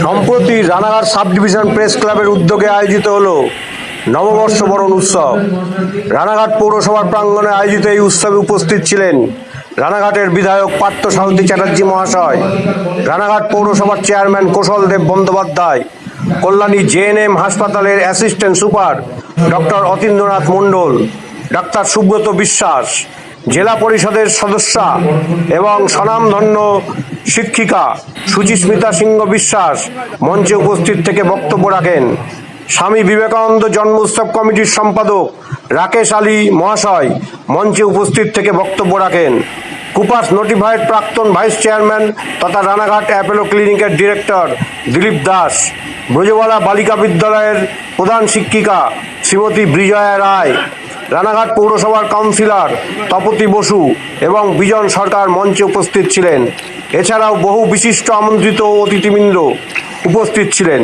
সম্প্রতি Ranaghat sub division press ক্লাবের উদ্যোগে আয়োজিত হলো নববর্ষ বরণ উৎসব। রানাঘাট পৌরসভার প্রাঙ্গণে আয়োজিত এই উৎসবে উপস্থিত ছিলেন রানাঘাটের বিধায়ক পার্থ সারথী চ্যাটার্জি মহাশয়, রানাঘাট পৌরসভার চেয়ারম্যান কৌশল দেব বন্দ্যোপাধ্যায়, কল্যাণী জেএনএম হাসপাতালের assistant super doctor Atindranath Mandal, doctor Subrata Biswas জেলা পরিষদের সদস্যা এবং স্বনামধন্য শিক্ষিকা সুচিস্মিতা সিংহ বিশ্বাস মঞ্চে উপস্থিত থেকে বক্তব্য রাখেন। স্বামী বিবেকানন্দ জন্মোৎসব কমিটির সম্পাদক রাকেশ আলী মহাশয় মঞ্চে উপস্থিত থেকে বক্তব্য রাখেন। কুপাস নোটিফাইড প্রাক্তন ভাইস চেয়ারম্যান তথা রানাঘাট অ্যাপেলো ক্লিনিকের ডিরেক্টর দিলীপ দাস। ব্রজবালা বালিকা বিদ্যালয়ের প্রধান শিক্ষিকা শ্রীমতী বিজয়া রায়। রানাঘাট পৌরসভার কাউন্সিলর তপতি বসু এবং বিজন সরকার মঞ্চে উপস্থিত ছিলেন। এছাড়াও বহু বিশিষ্ট আমন্ত্রিত অতিথিবৃন্দ উপস্থিত ছিলেন।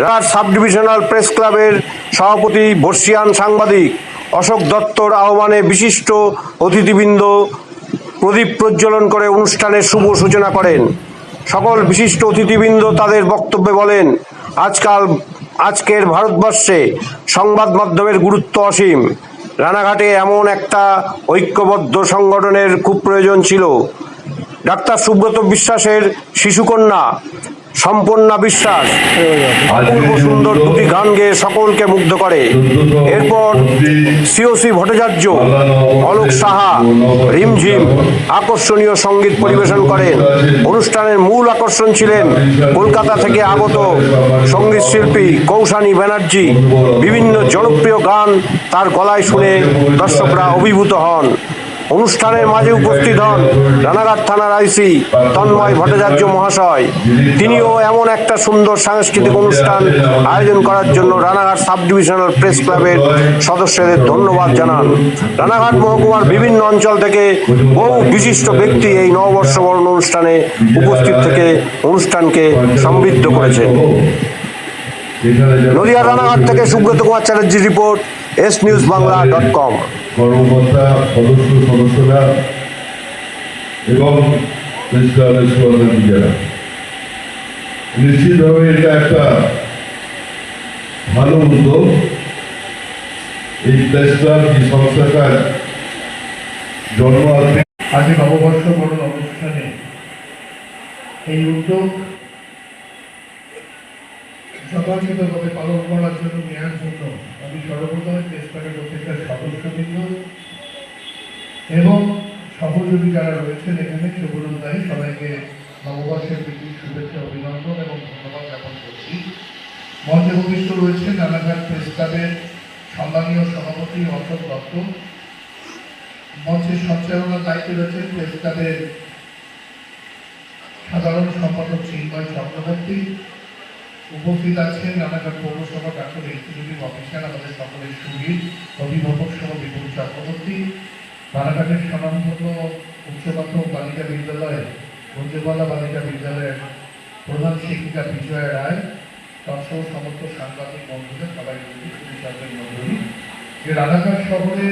রানাঘাট সাব ডিভিশনাল প্রেস ক্লাবের সভাপতি, বর্ষিয়ান সাংবাদিক অশোক দত্তর আহ্বানে বিশিষ্ট অতিথিবৃন্দ প্রদীপ প্রজ্বলন করে অনুষ্ঠানের শুভ সূচনা করেন। সকল বিশিষ্ট অতিথিবৃন্দ তাদের বক্তব্যে বলেন, আজকাল, আজকের ভারতবর্ষে সংবাদ মাধ্যমের গুরুত্ব অসীম। রানাঘাটে এমন একটা ঐক্যবদ্ধ সংগঠনের খুব প্রয়োজন ছিল। ডাক্তার সুব্রত বিশ্বাসের শিশুকন্যা সম্পন্না বিশ্বাস। অপূর্ব সুন্দর দুটি গান গেয়ে সকলকে মুগ্ধ করে। এরপর সিওসি ভট্টাচার্য, অলোক সাহা, রিমঝিম আকর্ষণীয় সংগীত পরিবেশন করেন। অনুষ্ঠানের মূল আকর্ষণ ছিলেন কলকাতা থেকে আগত সংগীত শিল্পী কৌশানী ব্যানার্জি। বিভিন্ন জনপ্রিয় গান তার গলায় শুনে দর্শকরা অভিভূত হন। অনুষ্ঠানের মাঝে উপস্থিত হন রানাঘাট থানার আইসি তন্ময় ভট্টাচার্য মহাশয়। তিনিও এমন একটা সুন্দর সাংস্কৃতিক অনুষ্ঠান আয়োজন করার জন্য রানাঘাট সাব ডিভিশনাল প্রেস ক্লাবের সদস্যদের ধন্যবাদ জানান। রানাঘাট মহকুমার বিভিন্ন অঞ্চল থেকে বহু বিশিষ্ট ব্যক্তি এই নববর্ষ বরণ অনুষ্ঠানে উপস্থিত থেকে অনুষ্ঠানকে সমৃদ্ধ করেছেন। নদিয়া রানাঘাট থেকে Subrata Kumar Chatterjee report. S news Bangla dot com কর্মকর্তা সদস্য সদস্যরা এবং নিশ্চিতভাবে এটা একটা ভালো উদ্যোগ। এই প্রেস এই সংস্থাটার জন্ম আসবে আজকে নববর্ষ বরণ অনুষ্ঠানে এই উদ্যোগ যথাযথভাবে পালন করার জন্য নেওয়ার জন্য আমি সর্বপ্রথমে প্রেসক্লাবের প্রত্যেকটা সদস্যবৃন্দ এবং সহযোগী যারা রয়েছেন এখানে সুবরণ দায়ী সবাইকে নববর্ষের প্রীতি, শুভেচ্ছা, অভিনন্দন এবং ধন্যবাদ জ্ঞাপন করছি। মঞ্চে উপবিষ্ট রয়েছেন রানাঘাট প্রেস ক্লাবের সম্মানীয় সভাপতি অশোক দত্ত। মঞ্চের সঞ্চালনার দায়িত্বে রয়েছেন প্রেস ক্লাবের সাধারণ সম্পাদক চিন্ময় চক্রবর্তী। উপস্থিত আছেন রানাঘাট পৌরসভা ডাক্তার এক্সিকিউটিভ অফিসার আমাদের সকলের সুবীর অভিভাবক সহ বিপুল চক্রবর্তী। রানাঘাটের স্বনামধন্য উচ্চ মাধ্যমিক বালিকা বিদ্যালয় গঞ্জবালা বালিকা বিদ্যালয়ের প্রধান শিক্ষিকা বিজয়া রায় তৎসহ সমস্ত সাংবাদিক বন্ধুদের সবাই সুবিচারের মন্ডলী যে রানাঘাট শহরে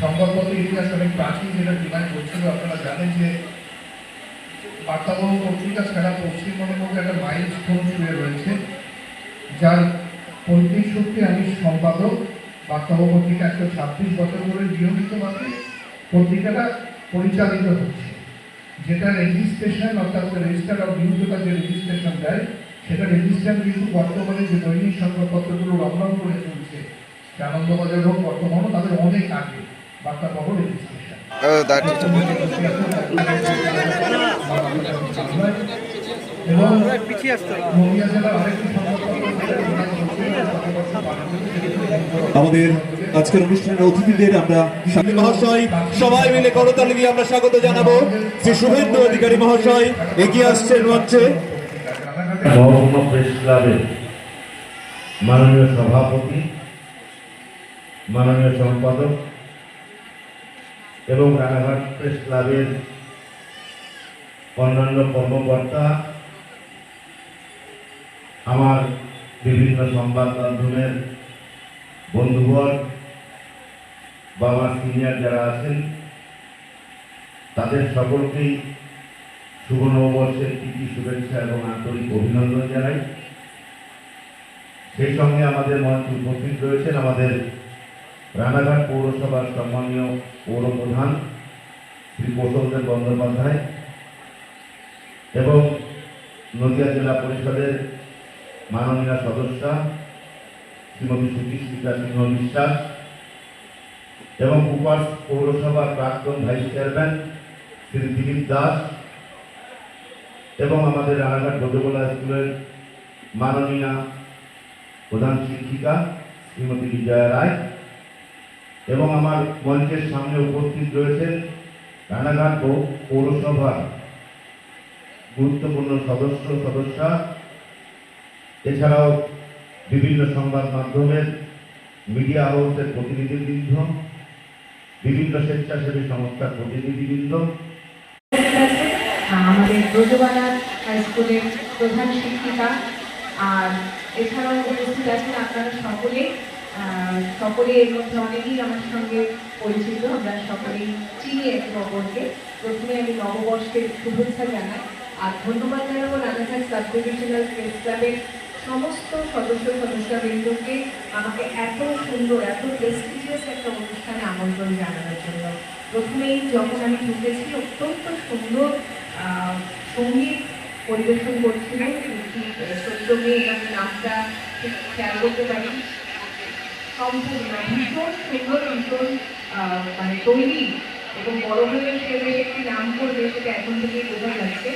সংবাদপত্র ইতিহাস অনেক প্রাচীন, যেটা ডিমান্ড করছিল আপনারা জানেন যে বার্তাবহ পত্রিকা ছাড়া পশ্চিমবঙ্গের মধ্যে একটা মাইল স্টোন শুয়ে রয়েছে, যার পৈতৃক সূত্রে আমি সম্পাদক, বার্তাবহ পত্রিকা একশো ছাব্বিশ বছর ধরে নিয়মিতভাবে পত্রিকাটা পরিচালিত হচ্ছে। যেটা রেজিস্ট্রেশন অর্থাৎ রেজিস্টার অফ নিউজটা যে রেজিস্ট্রেশন দেয়, সেটা রেজিস্ট্রেশন কিন্তু বর্তমানে যে দৈনিক সংবাদপত্রগুলো রমরম করে চলছে আনন্দবাজার হোক, বর্তমানও তাদের অনেক আগে। Oh, that is আমাদের আজকের অনুষ্ঠানের অতিথিদের আমরা স্বামী মহাশয় সবাই মিলে করতালি দিয়ে আমরা স্বাগত জানাব। শ্রী শুভেন্দু অধিকারী মহাশয় এগিয়ে আসছেন মঞ্চে। মাননীয় সভাপতি মাননীয় সম্পাদক এবং রানাঘাট প্রেস ক্লাবের অন্যান্য কর্মকর্তা, আমার বিভিন্ন সংবাদ মাধ্যমের বন্ধুবর বা আমার সিনিয়র যারা আছেন, তাদের সকলকেই শুভ নববর্ষের প্রীতি, শুভেচ্ছা এবং আন্তরিক অভিনন্দন জানাই। সেই সঙ্গে আমাদের মঞ্চে উপস্থিত রয়েছেন আমাদের রানাঘাট পৌরসভার সম্মানীয় পৌর প্রধান শ্রী কৌশলদেব বন্দ্যোপাধ্যায় এবং নদিয়া জেলা পরিষদের মাননীয় সদস্যা শ্রীমতী সুচিস্মিতা সিংহ বিশ্বাস এবং উপাস পৌরসভার প্রাক্তন ভাইস চেয়ারম্যান শ্রী দিলীপ দাস এবং আমাদের রানাঘাট ব্রজগোলা স্কুলের মাননীয়া প্রধান শিক্ষিকা শ্রীমতী বিজয়া রায়। এবং আমার মঞ্চের সামনে উপস্থিত রয়েছেন রানাঘাট পৌরসভার গুরুত্বপূর্ণ সদস্য, সদস্যা। এছাড়াও বিভিন্ন সংবাদ মাধ্যমের, মিডিয়া হাউসের প্রতিনিধিবৃন্দ, বিভিন্ন স্বেচ্ছাসেবী সংস্থার প্রতিনিধিবৃন্দ। আমাদের ব্রজবালা হাই স্কুলের প্রধান শিক্ষিকা, আর এছাড়াও উপস্থিত আছেন আপনারা সকলে। সকলে এর মধ্যে অনেকেই আমার সঙ্গে পরিচিত। আমরা সকলেই চিনি একে অপরকে। প্রথমে আমি নববর্ষের শুভেচ্ছা জানাই আর ধন্যবাদ জানাব রানাঘাট সাব ডিভিশনাল প্রেস ক্লাবের সমস্ত সদস্য সদস্যবৃন্দকে আমাকে এত সুন্দর, এত প্রেস্টিজিয়াস একটা অনুষ্ঠানে আমন্ত্রণ জানানোর জন্য। প্রথমেই যখন আমি ঢুকেছি, অত্যন্ত সুন্দর সংগীত পরিবেশন করছিলেন। ঠিক সত্য মেয়ে আমি নামটা খেয়াল করতে পারি সম্পূর্ণ ভীষণ সুন্দর ভীষণ মানে তৈরি এবং বড় হয়ে সে একটি নাম করবে সেটা এখন থেকেই বোঝা যাচ্ছে।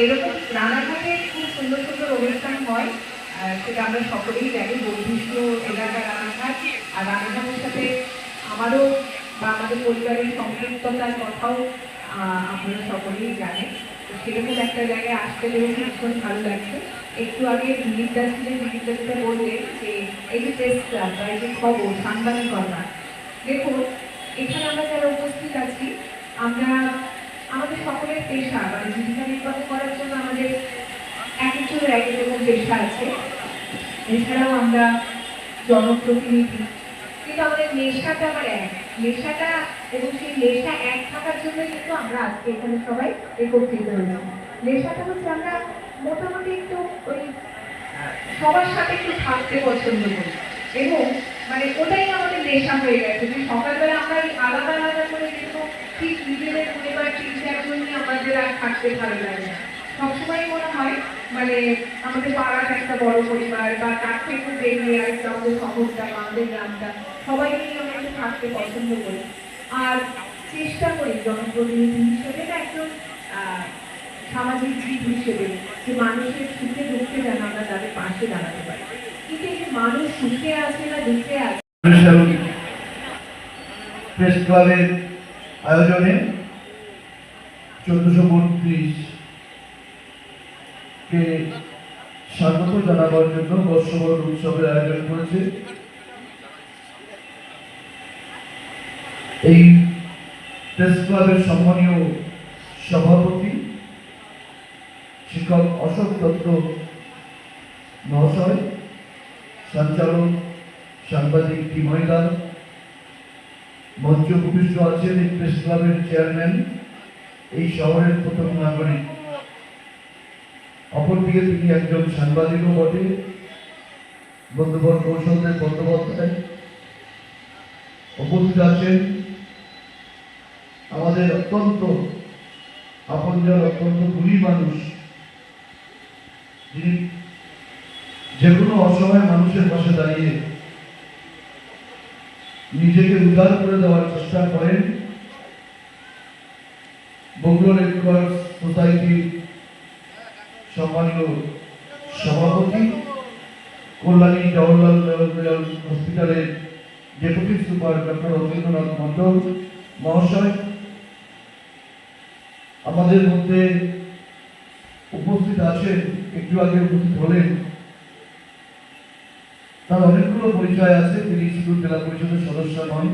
এরকম রানাঘাটে খুব সুন্দর সুন্দর অনুষ্ঠান হয় সেটা আমরা সকলেই জানি, বৈশিষ্ট্য এলাকার রানাঘাট। আর রানাঘাটের সাথে আমারও বা আমাদের পরিবারের সম্পৃক্ততার কথাও আপনারা সকলেই জানেন। সেরকম একটা জায়গায় আসতে পেরেছি ভীষণ ভালো লাগছে। একটু আগে দিলীপদা ছিলেন দিলীপদা যেটা বললেন যে, এই যে প্রেস ক্লাব বা এই যে খবর, সাংবাদিক সাংবাদিকতা দেখুন, এখানে আমরা যারা উপস্থিত আছি, আমরা, আমাদের সকলের পেশা মানে জীবিকা নির্বাহ করার জন্য আমাদের এক একজনের এক এক রকম পেশা আছে। এছাড়াও আমরা জনপ্রতিনিধি। কিন্তু আমাদের নেশাটা আমার এক। নেশাটা এবং সেই নেশা এক থাকার জন্য কিন্তু আমরা আজকে এখানে সবাই একত্রিত হলাম নেশাটা হচ্ছে আমরা মোটামুটি একটু ওই সবার সাথে একটু থাকতে পছন্দ করি। এবং মানে ওটাই আমাদের নেশা হয়ে গেছে যে সকালবেলা আমরা আলাদা আলাদা করে কিন্তু ঠিক নিজেদের পরিবার চারজন নিয়ে আমাদের আর থাকতে ভালো লাগে না। সবসময় মনে হয় মানে আমাদের পাড়ার একটা বড় পরিবার বা তার থেকে বেরিয়ে আরেকটা আমাদের শহরটা আমাদের গ্রামটা, সবাই নিয়ে আমরা একটু থাকতে পছন্দ করি। আর চেষ্টা করি জনপ্রতিনিধি হিসেবে একজন সামাজিক জীব হিসেবে যে মানুষের সুখে দুঃখে যেন আমরা তাদের পাশে দাঁড়াতে পারি। কিন্তু এই মানুষ সুখে আছে না দুঃখে আছে? প্রেস ক্লাবের আয়োজনে চোদ্দশো বত্রিশ কে স্বাগত জানাবার জন্য বর্ষবরণ উৎসবের আয়োজন করেছে। এই প্রেস ক্লাবের সম্মানীয় সভাপতি শিক্ষক অশোক দত্ত মহাশয়, সঞ্চালক, সাংবাদিক টিময়দার মঞ্চ উপবিষ্ট আছেন এই প্রেস ক্লাবের চেয়ারম্যান, এই শহরের প্রথম নাগরিক। অপরদিকে তিনি একজন সাংবাদিকও বটে বন্ধুবর কৌশলদেব বন্দ্যোপাধ্যায়। উপস্থিত আছেন আমাদের অত্যন্ত আপনজন, অত্যন্ত গুণী মানুষ যিনি যে অসহায় মানুষের পাশে দাঁড়িয়ে নিজেকে উদ্ধার করে দেওয়ার চেষ্টা করেন বগুড়া রেড ক্রস সোসাইটির সম্মানীয় সভাপতি, কল্যাণী জওহরলাল মেমোরিয়াল হসপিটালের deputy super doctor Rabindranath Mandal মহাশয়। আমাদের মধ্যে উপস্থিত আছেন একটু আগে উপস্থিত হলেন। তার অনেকগুলো পরিচয় আছে তিনি শুধু জেলা পরিষদের সদস্য নন।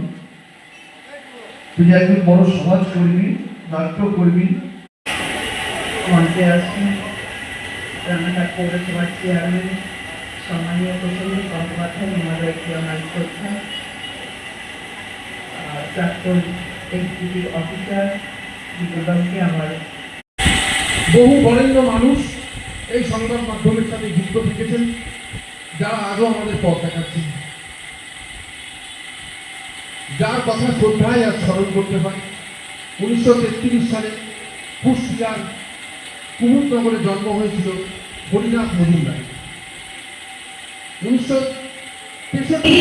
তিনি একজন বড় সমাজকর্মী নাট্যকর্মী। মঞ্চে আসছেন রানাঘাট পৌরসভার চেয়ারম্যান সম্মানীয় বন্দ্যোপাধ্যায় প্রাক্তন এক্সিকিউটিভ অফিসার বিপুলবাবুকে আমার। বহু বরেণ্য মানুষ এই সংবাদ মাধ্যমের সাথে যুক্ত থেকেছেন যারা আজও আমাদের পথ দেখাচ্ছেন। যার কথা শ্রদ্ধায় আজ স্মরণ করতে হয় উনিশশো তেত্রিশ সালে কুষ্টিয়ার কুমুদনগরে জন্ম হয়েছিল হরিনাথ মজুমদার। উনিশশো তেষট্টি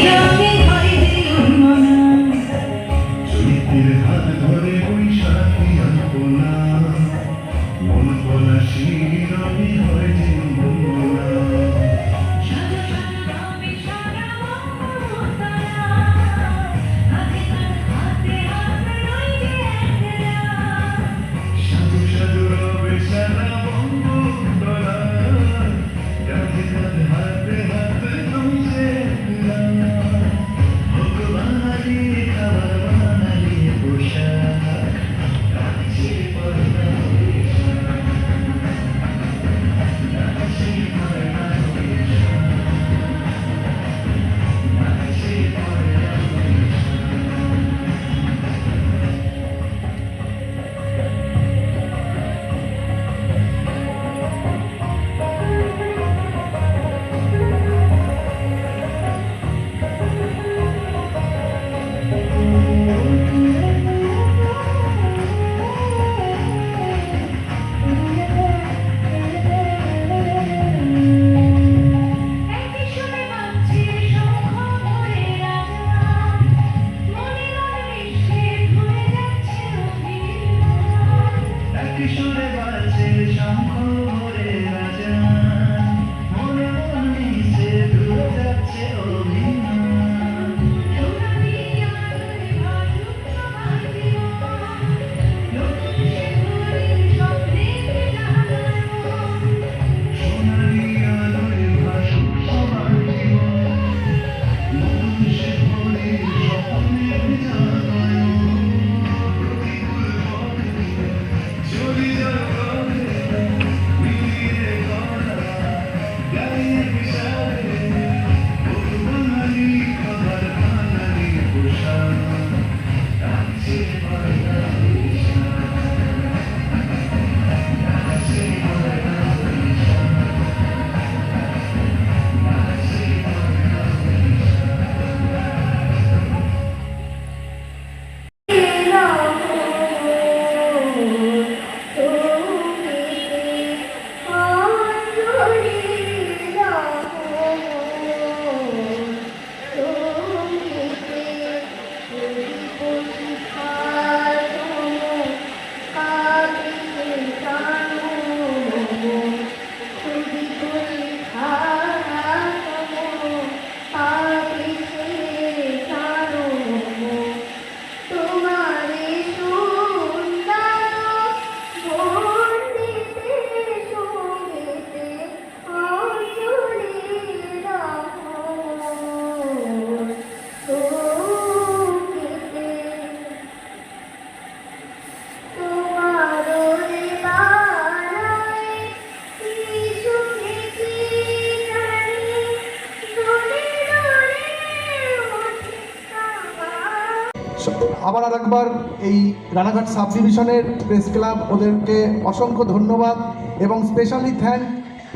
আরেকবার এই রানাঘাট সাব ডিভিশনের প্রেস ক্লাব ওদেরকে অসংখ্য ধন্যবাদ এবং স্পেশালি থ্যাংক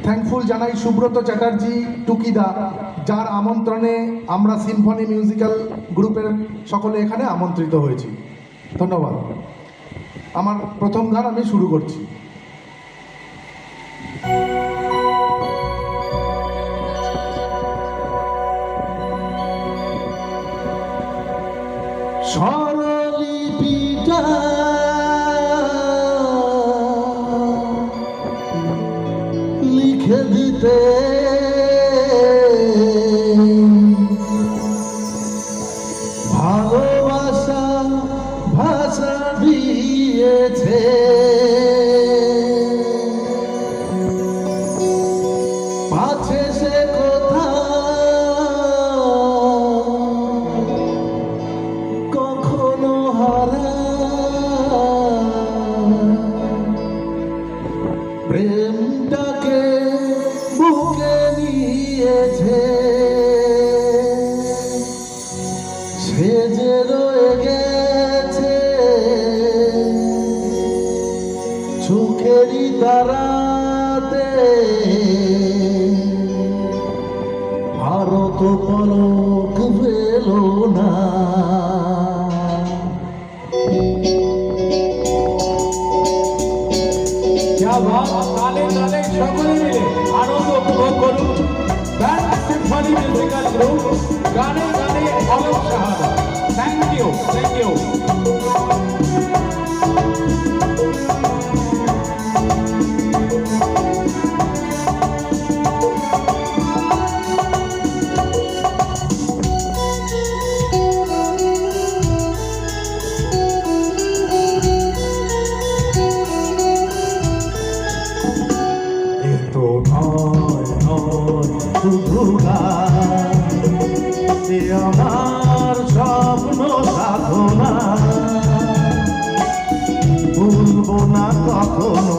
থ্যাঙ্কফুল জানাই সুব্রত চ্যাটার্জি টুকিদা যার আমন্ত্রণে আমরা সিম্ফনি মিউজিক্যাল গ্রুপের সকলে এখানে আমন্ত্রিত হয়েছি। ধন্যবাদ। আমার প্রথম গান আমি শুরু করছি। স্বরলিপিটা দিয়েছে। তালে তালে সকলে মিলে আনন্দ উপভোগ করুন। ব্যান্ড সিম্ফনি মিউজিক্যাল গ্রুপ গানে গানে অলক সাহাদা থ্যাংক ইউ থ্যাংক ইউ কখনো